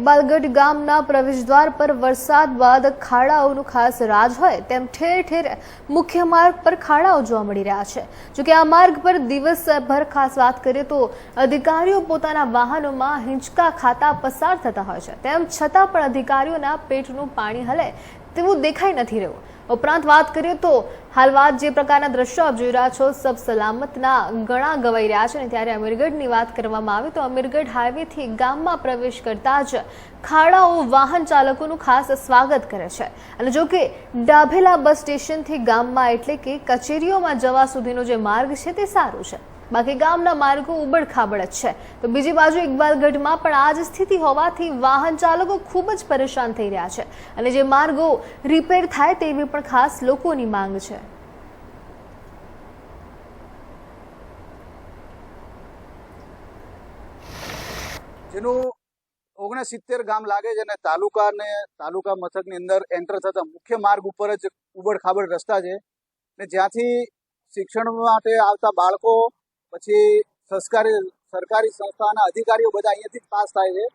ઇકબાલગઢ ગામના પ્રવેશદ્વાર પર વરસાદ બાદ ખાડાઓનું ખાસ રાજ હોય તેમ ઠેર ઠેર મુખ્ય માર્ગ પર ખાડાઓ જોવા મળી રહ્યા છે. જોકે આ માર્ગ પર દિવસભર ખાસ વાત કરીએ તો અધિકારીઓ પોતાના વાહનોમાં હિંચકા ખાતા પસાર થતા હોય છે. તેમ છતાં પણ અધિકારીઓના પેટનું પાણી હલે તેવું દેખાઈ નથી રહ્યું. ઉપરાંત વાત કરીએ તો હાલ વાત જે પ્રકારના દ્રશ્યો આપ જોઈ રહ્યા છો, સબ સલામતના ગણા ગવાઈ રહ્યા છે ને ત્યારે અમીરગઢની વાત કરવામાં આવે તો અમીરગઢ હાઈવેથી ગામમાં પ્રવેશ કરતા જ ખાડાઓ વાહન ચાલકોનું ખાસ સ્વાગત કરે છે. અને જો કે ડાભેલા બસ સ્ટેશનથી ગામમાં એટલે કે કચેરીઓમાં જવા સુધીનો જે માર્ગ છે તે સારું છે. બાકી ગામના માર્ગો ઉબડ ખાબડ જ છે. તો બીજી બાજુ ઇકબાલગઢમાં પણ આ જ સ્થિતિ હોવાથી વાહન ચાલકો ખૂબ જ પરેશાન થઈ રહ્યા છે. અને જે માર્ગો રિપેર થાય તેવી પણ ખાસ લોકોની માંગ છે. જેનું ઓગણસિત્તેર ગામ લાગે છે અને તાલુકા ને તાલુકા મથકની અંદર એન્ટર થતા મુખ્ય માર્ગ ઉપર જ ઉબડ ખાબડ રસ્તા છે. ને જ્યાંથી શિક્ષણ માટે આવતા બાળકો પછી સરકારી સરકારી સંસ્થાના અધિકારીઓ બધા અહીંયાથી જ પાસ થાય છે.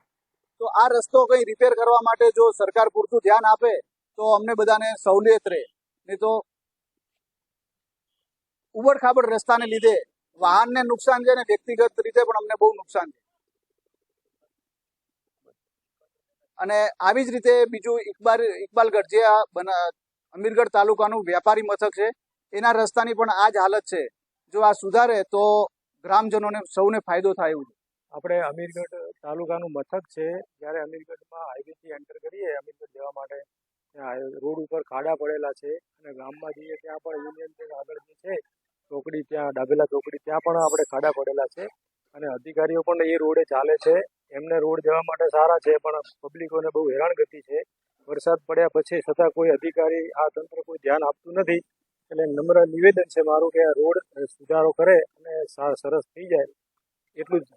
તો આ રસ્તો કંઈ રિપેર કરવા માટે જો સરકાર પૂરતું ધ્યાન આપે, તો અમને બધાને સહુલિયત રહે. નહીં તો ઉબડ ખાબડ રસ્તાને લીધે વાહનને નુકસાન છે ને વ્યક્તિગત રીતે પણ અમને બહુ નુકસાન છે. અને આવી જ રીતે બીજું ઇકબાલ, ઇકબાલગઢ જે આ અમીરગઢ તાલુકાનું વ્યાપારી મથક છે, એના રસ્તાની પણ આ જ હાલત છે. જો આ સુધારે તો ગ્રામજનોને સૌને ફાયદો થાય એવું આપણે અમીરગઢ તાલુકાનું મથક છે. જ્યારે અમીરગઢમાં હાઈવેથી એન્ટર કરીએ, અમીરગઢ જવા માટે રોડ ઉપર ખાડા પડેલા છે અને ગામમાં જઈએ ત્યાં પણ યુનિયન બેંક આગળ જે છે, ચોકડી ત્યાં, ડાબેલા ચોકડી ત્યાં પણ આપણે ખાડા પડેલા છે. અને અધિકારીઓ પણ એ રોડે ચાલે છે. એમને રોડ જવા માટે સારા છે, પણ પબ્લિકોને બહુ હેરાનગતિ છે. વરસાદ પડ્યા પછી છતાં કોઈ અધિકારી આ તંત્ર કોઈ ધ્યાન આપતું નથી. એટલે નમ્ર નિવેદન છે મારું કે આ રોડ સુધારો કરે અને સરસ થઈ જાય. એટલું જ